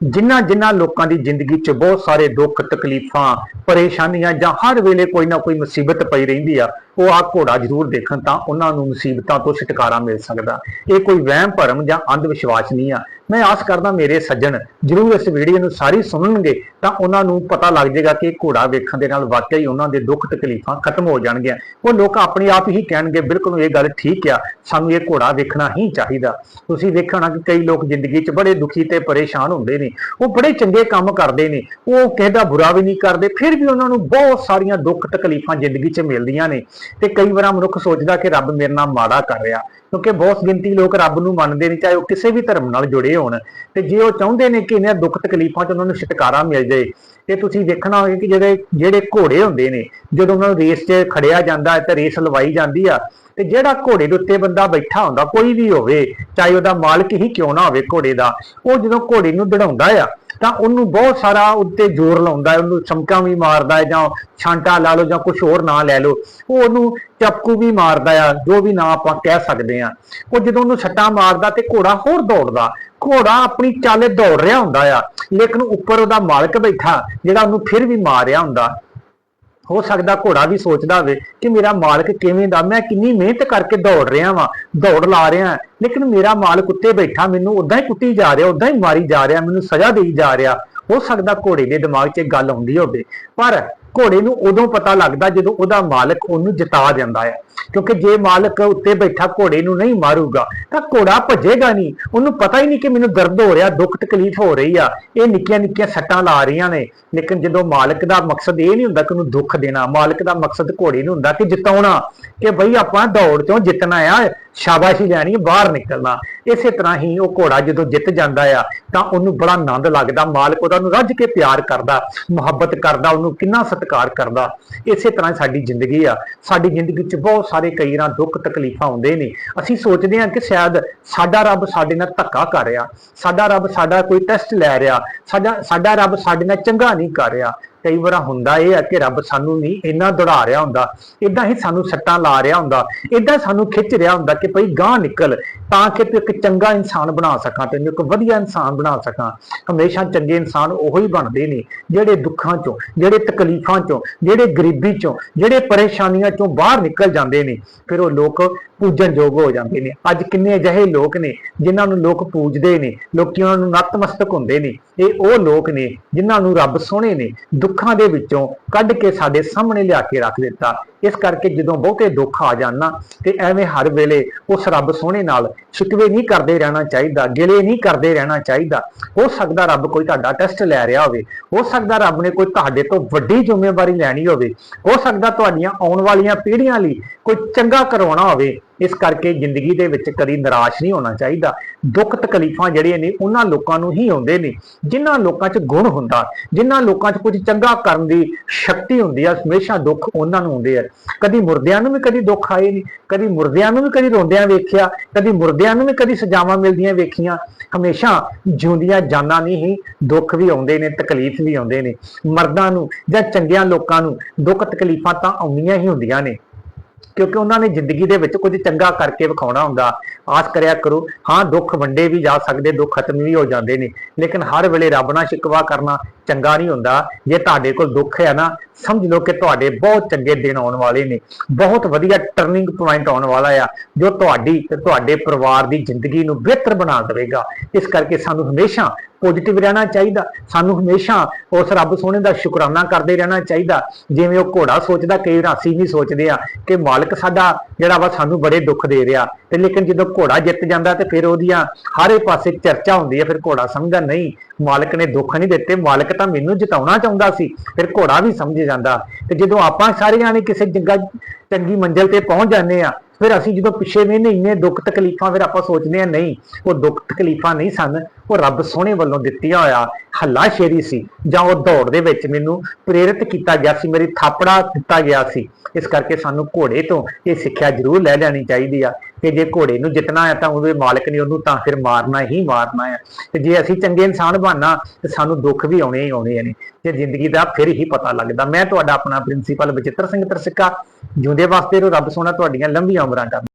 ਜਿਨ੍ਹਾਂ ਜਿਨ੍ਹਾਂ ਲੋਕਾਂ ਦੀ ਜ਼ਿੰਦਗੀ 'ਚ ਬਹੁਤ ਸਾਰੇ ਦੁੱਖ, ਤਕਲੀਫਾਂ, ਪਰੇਸ਼ਾਨੀਆਂ ਜਾਂ ਹਰ ਵੇਲੇ ਕੋਈ ਨਾ ਕੋਈ ਮੁਸੀਬਤ ਪਈ ਰਹਿੰਦੀ ਆ ਉਹ ਆ ਘੋੜਾ ਜ਼ਰੂਰ ਦੇਖਣ ਤਾਂ ਉਹਨਾਂ ਨੂੰ ਮੁਸੀਬਤਾਂ ਤੋਂ ਛੁਟਕਾਰਾ ਮਿਲ ਸਕਦਾ। ਇਹ ਕੋਈ ਵਹਿਮ, ਭਰਮ ਜਾਂ ਅੰਧ ਵਿਸ਼ਵਾਸ ਨਹੀਂ ਆ। ਮੈਂ ਆਸ ਕਰਦਾ ਮੇਰੇ ਸੱਜਣ ਜ਼ਰੂਰ ਇਸ ਵੀਡੀਓ ਨੂੰ ਸਾਰੀ ਸੁਣਨਗੇ ਤਾਂ ਉਹਨਾਂ ਨੂੰ ਪਤਾ ਲੱਗ ਜਾਏਗਾ ਕਿ ਘੋੜਾ ਵੇਖਣ ਦੇ ਨਾਲ ਵਾਕਈ ਉਹਨਾਂ ਦੇ ਦੁੱਖ ਤਕਲੀਫਾਂ ਖਤਮ ਹੋ ਜਾਣਗੀਆਂ। ਉਹ ਲੋਕ ਆਪਣੇ ਆਪ ਹੀ ਕਹਿਣਗੇ, ਬਿਲਕੁਲ ਇਹ ਗੱਲ ਠੀਕ ਆ, ਸਾਨੂੰ ਇਹ ਘੋੜਾ ਵੇਖਣਾ ਹੀ ਚਾਹੀਦਾ। ਤੁਸੀਂ ਵੇਖਣਾ ਕਿ ਕਈ ਲੋਕ ਜ਼ਿੰਦਗੀ 'ਚ ਬੜੇ ਦੁਖੀ ਤੇ ਪਰੇਸ਼ਾਨ ਹੁੰਦੇ ਨੇ। ਉਹ ਬੜੇ ਚੰਗੇ ਕੰਮ ਕਰਦੇ ਨੇ। ਉਹ ਕਿਸੇ ਦਾ ਬੁਰਾ ਵੀ ਨਹੀਂ ਕਰਦੇ, ਫਿਰ ਵੀ ਉਹਨਾਂ ਨੂੰ ਬਹੁਤ ਸਾਰੀਆਂ ਦੁੱਖ ਤਕਲੀਫਾਂ ਜ਼ਿੰਦਗੀ 'ਚ ਮਿਲਦੀਆਂ ਨੇ। ਤੇ ਕਈ ਵਾਰ ਮਨੁੱਖ ਸੋਚਦਾ ਕਿ ਰੱਬ ਮੇਰੇ ਨਾਲ ਮਾੜਾ ਕਰ ਰਿਹਾ, ਕਿਉਂਕਿ ਬਹੁਤ ਗਿਣਤੀ ਲੋਕ ਰੱਬ ਨੂੰ ਮੰਨਦੇ ਨਹੀਂ ਚਾਹੇ ਉਹ ਕਿਸੇ ਵੀ ਧਰਮ ਨਾਲ ਜੁੜੇ ਹੋਣ। ਤੇ ਜੇ ਉਹ ਚਾਹੁੰਦੇ ਨੇ ਕਿ ਇਹਨਾਂ ਦੁੱਖ ਤਕਲੀਫਾਂ 'ਚ ਉਹਨਾਂ ਨੂੰ ਛੁਟਕਾਰਾ ਮਿਲ ਜਾਏ, ਤੇ ਤੁਸੀਂ ਦੇਖਣਾ ਹੋਵੇ ਕਿ ਜਿਹੜੇ ਜਿਹੜੇ ਘੋੜੇ ਹੁੰਦੇ ਨੇ, ਜਦੋਂ ਉਹਨਾਂ ਨੂੰ ਰੇਸ 'ਚ ਖੜਿਆ ਜਾਂਦਾ ਹੈ ਤੇ ਰੇਸ ਲਵਾਈ ਜਾਂਦੀ ਆ ਤੇ ਜਿਹੜਾ ਘੋੜੇ ਦੇ ਉੱਤੇ ਬੰਦਾ ਬੈਠਾ ਹੁੰਦਾ, ਕੋਈ ਵੀ ਹੋਵੇ, ਚਾਹੇ ਉਹਦਾ ਮਾਲਕ ਹੀ ਕਿਉਂ ਨਾ ਹੋਵੇ ਘੋੜੇ ਦਾ, ਉਹ ਜਦੋਂ ਘੋੜੇ ਨੂੰ ਦੜਾਉਂਦਾ ਆ, ਤਾਂ ਉਹਨੂੰ ਬਹੁਤ ਸਾਰਾ ਉੱਤੇ ਜ਼ੋਰ ਲਾਉਂਦਾ ਹੈ, ਉਹਨੂੰ ਚਮਕਾਂ ਵੀ ਮਾਰਦਾ ਹੈ, ਜਾਂ ਛਾਂਟਾ ਲਾ ਲਓ, ਜਾਂ ਕੁਝ ਹੋਰ ਨਾਂ ਲੈ ਲਓ, ਉਹ ਉਹਨੂੰ ਚਪਕੂ ਵੀ ਮਾਰਦਾ ਆ, ਜੋ ਵੀ ਨਾਂ ਆਪਾਂ ਕਹਿ ਸਕਦੇ ਆ ਉਹ ਜਦੋਂ ਉਹਨੂੰ ਛੱਟਾਂ ਮਾਰਦਾ ਤੇ ਘੋੜਾ ਹੋਰ ਦੌੜਦਾ, ਘੋੜਾ ਆਪਣੀ ਚਾਲੇ ਦੌੜ ਰਿਹਾ ਹੁੰਦਾ ਆ, ਲੇਕਿਨ ਉੱਪਰ ਉਹਦਾ ਮਾਲਕ ਬੈਠਾ, ਜਿਹੜਾ ਉਹਨੂੰ ਫਿਰ ਵੀ ਮਾਰ ਰਿਹਾ ਹੁੰਦਾ। ਹੋ ਸਕਦਾ ਘੋੜਾ ਵੀ ਸੋਚਦਾ ਹੋਵੇ ਕਿ ਮੇਰਾ ਮਾਲਕ ਕਿਵੇਂ ਦਾ, ਮੈਂ ਕਿੰਨੀ ਮਿਹਨਤ ਕਰਕੇ ਦੌੜ ਰਿਹਾ ਵਾਂ, ਦੌੜ ਲਾ ਰਿਹਾ ਲੇਕਿਨ ਮੇਰਾ ਮਾਲਕ ਉੱਤੇ ਬੈਠਾ, ਮੈਨੂੰ ਉਦਾਂ ਹੀ ਕੁੱਟੀ ਜਾ ਰਿਹਾ ਉਦਾਂ ਹੀ ਮਾਰੀ ਜਾ ਰਿਹਾ, ਮੈਨੂੰ ਸਜ਼ਾ ਦੇਈ ਜਾ ਰਿਹਾ। ਹੋ ਸਕਦਾ ਘੋੜੇ ਦੇ ਦਿਮਾਗ 'ਚ ਇਹ ਗੱਲ ਆਉਂਦੀ ਹੋਵੇ। ਪਰ ਘੋੜੇ ਨੂੰ ਉਦੋਂ ਪਤਾ ਲੱਗਦਾ ਜਦੋਂ ਉਹਦਾ ਮਾਲਕ ਉਹਨੂੰ ਜਿਤਾ ਜਾਂਦਾ ਹੈ। ਕਿਉਂਕਿ ਜੇ ਮਾਲਕ ਉੱਤੇ ਬੈਠਾ ਘੋੜੇ ਨੂੰ ਨਹੀਂ ਮਾਰੂਗਾ, ਤਾਂ ਘੋੜਾ ਭੱਜੇਗਾ ਨਹੀਂ। ਉਹਨੂੰ ਪਤਾ ਹੀ ਨਹੀਂ ਕਿ ਮੈਨੂੰ ਦਰਦ ਹੋ ਰਿਹਾ, ਦੁੱਖ ਤਕਲੀਫ ਹੋ ਰਹੀ ਆ। ਇਹ ਨਿੱਕੀਆਂ ਨਿੱਕੀਆਂ ਸੱਟਾਂ ਲਾ ਰਹੀਆਂ ਨੇ। ਲੇਕਿਨ ਜਦੋਂ ਮਾਲਕ ਦਾ ਮਕਸਦ ਇਹ ਨਹੀਂ ਹੁੰਦਾ ਕਿ ਉਹਨੂੰ ਦੁੱਖ ਦੇਣਾ, ਮਾਲਕ ਦਾ ਮਕਸਦ ਘੋੜੇ ਨੂੰ ਹੁੰਦਾ ਕਿ ਜਿਤਾਉਣਾ, ਕਿ ਬਈ ਆਪਾਂ ਦੌੜ ਚੋਂ ਜਿੱਤਣਾ ਆ ਸ਼ਾਬਾਸ਼ੀ ਲੈਣੀ, ਬਾਹਰ ਨਿਕਲਣਾ। ਇਸੇ ਤਰ੍ਹਾਂ ਹੀ ਉਹ ਘੋੜਾ ਜਦੋਂ ਜਿੱਤ ਜਾਂਦਾ ਆ, ਤਾਂ ਉਹਨੂੰ ਬੜਾ ਆਨੰਦ ਲੱਗਦਾ, ਮਾਲਕ ਉਹਦਾ ਨੂੰ ਰੱਜ ਕੇ ਪਿਆਰ ਕਰਦਾ, ਮੁਹੱਬਤ ਕਰਦਾ, ਉਹਨੂੰ ਕਿੰਨਾ ਸਤਿਕਾਰ ਕਰਦਾ। ਇਸੇ ਤਰ੍ਹਾਂ ਸਾਡੀ ਜ਼ਿੰਦਗੀ ਆ। ਸਾਡੀ ਜ਼ਿੰਦਗੀ 'ਚ ਬਹੁਤ ਸਾਰੇ ਕਈ ਰਾਂ ਦੁੱਖ ਤਕਲੀਫਾਂ ਆਉਂਦੇ ਨੇ। ਅਸੀਂ ਸੋਚਦੇ ਹਾਂ ਕਿ ਸ਼ਾਇਦ ਸਾਡਾ ਰੱਬ ਸਾਡੇ ਨਾਲ ਧੱਕਾ ਕਰ ਰਿਹਾ। ਸਾਡਾ ਰੱਬ ਸਾਡਾ ਕੋਈ ਟੈਸਟ ਲੈ ਰਿਹਾ। ਸਾਡਾ ਸਾਡਾ ਰੱਬ ਸਾਡੇ ਨਾਲ ਚੰਗਾ ਨਹੀਂ ਕਰ ਰਿਹਾ। ਕਈ ਵਾਰ ਹੁੰਦਾ ਇਹ ਹੈ ਕਿ ਰੱਬ ਸਾਨੂੰ ਨਹੀਂ ਇੰਨਾ ਦੌੜਾ ਰਿਹਾ ਹੁੰਦਾ ਇਦਾਂ ਹੀ ਸਾਨੂੰ ਸੱਟਾਂ ਲਾ ਰਿਹਾ ਹੁੰਦਾ ਇਦਾਂ ਸਾਨੂੰ ਖਿੱਚ ਰਿਹਾ ਹੁੰਦਾ ਕਿ ਭਈ ਗਾਂ ਨਿਕਲ, ਤਾਂ ਕਿ ਤੂੰ ਇੱਕ ਚੰਗਾ ਇਨਸਾਨ ਬਣਾ ਸਕਾਂ, ਤੈਨੂੰ ਇੱਕ ਵਧੀਆ ਇਨਸਾਨ ਬਣਾ ਸਕਾਂ। ਹਮੇਸ਼ਾ ਚੰਗੇ ਇਨਸਾਨ ਉਹੋ ਹੀ ਬਣਦੇ ਨੇ, ਜਿਹੜੇ ਦੁੱਖਾਂ ਚੋਂ, ਜਿਹੜੇ ਤਕਲੀਫਾਂ ਚੋਂ, ਜਿਹੜੇ ਗਰੀਬੀ ਚੋਂ, ਜਿਹੜੇ ਪਰੇਸ਼ਾਨੀਆਂ ਚੋਂ ਬਾਹਰ ਨਿਕਲ ਜਾਂਦੇ ਨੇ, ਫਿਰ ਉਹ ਲੋਕ ਪੂਜਨਯੋਗ ਹੋ ਜਾਂਦੇ ਨੇ। ਅੱਜ ਕਿੰਨੇ ਅਜਿਹੇ ਲੋਕ ਨੇ ਜਿਨ੍ਹਾਂ ਨੂੰ ਲੋਕ ਪੂਜਦੇ ਨੇ, ਲੋਕੀ ਉਹਨਾਂ ਨੂੰ ਨਤਮਸਤਕ ਹੁੰਦੇ ਨੇ। ਇਹ ਉਹ ਲੋਕ ਨੇ ਜਿਨ੍ਹਾਂ ਨੂੰ ਰੱਬ ਸੋਹਣੇ ਨੇ ਦੁੱਖਾਂ ਦੇ ਵਿੱਚੋਂ ਕੱਢ ਕੇ ਸਾਡੇ ਸਾਹਮਣੇ ਲਿਆ ਕੇ ਰੱਖ ਦਿੱਤਾ। ਇਸ ਕਰਕੇ ਜਦੋਂ ਬਹੁਤੇ ਦੁੱਖ ਆ ਜਾਣ ਤੇ ਐਵੇਂ ਹਰ ਵੇਲੇ ਉਸ ਰੱਬ ਸੋਹਣੇ ਨਾਲ ਸ਼ਿਕਵੇ ਨਹੀਂ ਕਰਦੇ ਰਹਿਣਾ ਚਾਹੀਦਾ, ਗਿਲੇ ਨਹੀਂ ਕਰਦੇ ਰਹਿਣਾ ਚਾਹੀਦਾ। ਹੋ ਸਕਦਾ ਰੱਬ ਕੋਈ ਤੁਹਾਡਾ ਟੈਸਟ ਲੈ ਰਿਹਾ ਹੋਵੇ, ਹੋ ਸਕਦਾ ਰੱਬ ਨੇ ਕੋਈ ਤੁਹਾਡੇ ਤੋਂ ਵੱਡੀ ਜ਼ਿੰਮੇਵਾਰੀ ਲੈਣੀ ਹੋਵੇ, ਹੋ ਸਕਦਾ ਤੁਹਾਡੀਆਂ ਆਉਣ ਵਾਲੀਆਂ ਪੀੜ੍ਹੀਆਂ ਲਈ ਕੋਈ ਚੰਗਾ ਕਰਵਾਉਣਾ ਹੋਵੇ। ਇਸ ਕਰਕੇ ਜ਼ਿੰਦਗੀ ਦੇ ਵਿੱਚ ਕਦੀ ਨਿਰਾਸ਼ ਨਹੀਂ ਹੋਣਾ ਚਾਹੀਦਾ। ਦੁੱਖ ਤਕਲੀਫਾਂ ਜਿਹੜੀਆਂ ਨੇ, ਉਹਨਾਂ ਲੋਕਾਂ ਨੂੰ ਹੀ ਆਉਂਦੇ ਨੇ। ਜਿਨ੍ਹਾਂ ਲੋਕਾਂ 'ਚ ਗੁਣ ਹੁੰਦਾ, ਜਿਨ੍ਹਾਂ ਲੋਕਾਂ 'ਚ ਕੁਝ ਚੰਗਾ ਕਰਨ ਦੀ ਸ਼ਕਤੀ ਹੁੰਦੀ ਆ, ਹਮੇਸ਼ਾ ਦੁੱਖ ਉਹਨਾਂ ਨੂੰ ਆਉਂਦੇ ਆ। ਕਦੀ ਮੁਰਦਿਆਂ ਨੂੰ ਵੀ ਕਦੀ ਦੁੱਖ ਆਏ ਨਹੀਂ ਕਦੀ ਮੁਰਦਿਆਂ ਨੂੰ ਵੀ ਕਦੀ ਰੋਂਦਿਆਂ ਵੇਖਿਆ, ਕਦੀ ਮੁਰਦਿਆਂ ਨੂੰ ਵੀ ਕਦੀ ਸਜ਼ਾਵਾਂ ਮਿਲਦੀਆਂ ਵੇਖੀਆਂ। ਹਮੇਸ਼ਾ ਜਿਉਂਦੀਆਂ ਜਾਨਾਂ ਨਹੀਂ ਹੀ ਦੁੱਖ ਵੀ ਆਉਂਦੇ ਨੇ, ਤਕਲੀਫ ਵੀ ਆਉਂਦੇ ਨੇ। ਮਰਦਾਂ ਨੂੰ ਜਾਂ ਚੰਗਿਆਂ ਲੋਕਾਂ ਨੂੰ ਦੁੱਖ ਤਕਲੀਫਾਂ ਤਾਂ ਆਉਂਦੀਆਂ ਹੀ ਹੁੰਦੀਆਂ ਨੇ। ਕਿਉਂਕਿ ਉਹਨਾਂ ਨੇ ਜ਼ਿੰਦਗੀ ਦੇ ਵਿੱਚ ਕੁਝ ਚੰਗਾ ਕਰਕੇ ਵਿਖਾਉਣਾ ਹੁੰਦਾ। ਆਸ ਕਰਿਆ ਕਰੋ, ਹਾਂ, ਦੁੱਖ ਵੰਡੇ ਵੀ ਜਾ ਸਕਦੇ, ਦੁੱਖ ਖਤਮ ਵੀ ਹੋ ਜਾਂਦੇ ਨੇ। ਲੇਕਿਨ ਹਰ ਵੇਲੇ ਰੱਬ ਨਾਲ ਸ਼ਿਕਵਾ ਕਰਨਾ ਚੰਗਾ ਨਹੀਂ ਹੁੰਦਾ। ਜੇ ਤੁਹਾਡੇ ਕੋਲ ਦੁੱਖ ਹੈ ਨਾ ਸਮਝ ਲਓ ਕਿ ਤੁਹਾਡੇ ਬਹੁਤ ਚੰਗੇ ਦਿਨ ਆਉਣ ਵਾਲੇ ਨੇ, ਬਹੁਤ ਵਧੀਆ ਟਰਨਿੰਗ ਪੁਆਇੰਟ ਆਉਣ ਵਾਲਾ ਆ, ਜੋ ਤੁਹਾਡੀ ਤੇ ਤੁਹਾਡੇ ਪਰਿਵਾਰ ਦੀ ਜ਼ਿੰਦਗੀ ਨੂੰ ਬਿਹਤਰ ਬਣਾ ਦੇਵੇਗਾ। ਇਸ ਕਰਕੇ ਸਾਨੂੰ ਹਮੇਸ਼ਾ ਪੋਜ਼ਿਟਿਵ ਰਹਿਣਾ ਚਾਹੀਦਾ, ਸਾਨੂੰ ਹਮੇਸ਼ਾ ਉਸ ਰੱਬ ਸੋਹਣੇ ਦਾ ਸ਼ੁਕਰਾਨਾ ਕਰਦੇ ਰਹਿਣਾ ਚਾਹੀਦਾ। ਜਿਵੇਂ ਉਹ ਘੋੜਾ ਸੋਚਦਾ, ਕਈ ਰਾਸੀ ਵੀ ਸੋਚਦੇ ਆ ਕਿ ਮਾਲਕ ਸਾਡਾ ਜਿਹੜਾ ਵਾ ਸਾਨੂੰ ਬੜੇ ਦੁੱਖ ਦੇ ਰਿਹਾ। ਤੇ ਲੇਕਿਨ ਜਦੋਂ ਘੋੜਾ ਜਿੱਤ ਜਾਂਦਾ ਤੇ ਫਿਰ ਉਹਦੀਆਂ ਹਰੇ ਪਾਸੇ ਚਰਚਾ ਹੁੰਦੀ ਹੈ ਫਿਰ ਘੋੜਾ ਸਮਝਦਾ, ਨਹੀਂ, ਮਾਲਕ ਨੇ ਦੁੱਖ ਨਹੀਂ ਦਿੱਤੇ, ਮਾਲਕ ਤਾਂ ਮੈਨੂੰ ਜਿਤਾਉਣਾ ਚਾਹੁੰਦਾ ਸੀ। ਫਿਰ ਘੋੜਾ ਵੀ ਸਮਝ ਜਾਂਦਾ। ਤੇ ਜਦੋਂ ਆਪਾਂ ਸਾਰੇ ਜਾਣੇ ਕਿਸੇ ਚੰਗਾ ਚੰਗੀ ਮੰਜ਼ਿਲ ਤੇ ਪਹੁੰਚ ਜਾਂਦੇ ਆ ਫਿਰ ਅਸੀਂ ਜਦੋਂ ਪਿੱਛੇ ਵੇਨੇ ਇੰਨੇ ਦੁੱਖ ਤਕਲੀਫਾਂ ਫਿਰ ਆਪਾਂ ਸੋਚਦੇ ਆ ਨਹੀਂ, ਉਹ ਦੁੱਖ ਤਕਲੀਫਾਂ ਨਹੀਂ ਸਨ। ਉਹ ਰੱਬ ਸੋਹਣੇ ਵੱਲੋਂ ਦਿੱਤੀਆਂ ਹੋਇਆ ਹੱਲਾ ਸ਼ੇਰੀ ਸੀ, ਜਾਂ ਉਹ ਦੌੜ ਦੇ ਵਿੱਚ ਮੈਨੂੰ ਪ੍ਰੇਰਿਤ ਕੀਤਾ ਗਿਆ ਸੀ, ਮੇਰੀ ਥਾਪੜਾ ਦਿੱਤਾ ਗਿਆ ਸੀ। ਇਸ ਕਰਕੇ ਸਾਨੂੰ ਘੋੜੇ ਤੋਂ ਇਹ ਸਿੱਖਿਆ ਜ਼ਰੂਰ ਲੈ ਲੈਣੀ ਚਾਹੀਦੀ ਆ। ਕਿ ਜੇ ਘੋੜੇ ਨੂੰ ਜਿੱਤਣਾ ਹੈ ਤਾਂ ਉਹਦੇ ਮਾਲਕ ਨੇ ਉਹਨੂੰ ਤਾਂ ਫਿਰ ਮਾਰਨਾ ਹੀ ਮਾਰਨਾ ਹੈ ਤੇ ਜੇ ਅਸੀਂ ਚੰਗੇ ਇਨਸਾਨ ਬਣਨਾ, ਤੇ ਸਾਨੂੰ ਦੁੱਖ ਵੀ ਆਉਣੇ ਹੀ ਆਉਣੇ ਨੇ। ਤੇ ਜ਼ਿੰਦਗੀ ਦਾ ਫਿਰ ਹੀ ਪਤਾ ਲੱਗਦਾ। ਮੈਂ ਤੁਹਾਡਾ ਆਪਣਾ ਪ੍ਰਿੰਸੀਪਲ ਬਚਿੱਤਰ ਸਿੰਘ ਤਰਸਿੱਕਾ, ਜਿਉਂਦੇ ਵਾਸਤੇ ਰਹੋ ਰੱਬ ਸੋਹਣਾ ਤੁਹਾਡੀਆਂ ਲੰਬੀਆਂ ਉਮਰਾਂ ਕਰ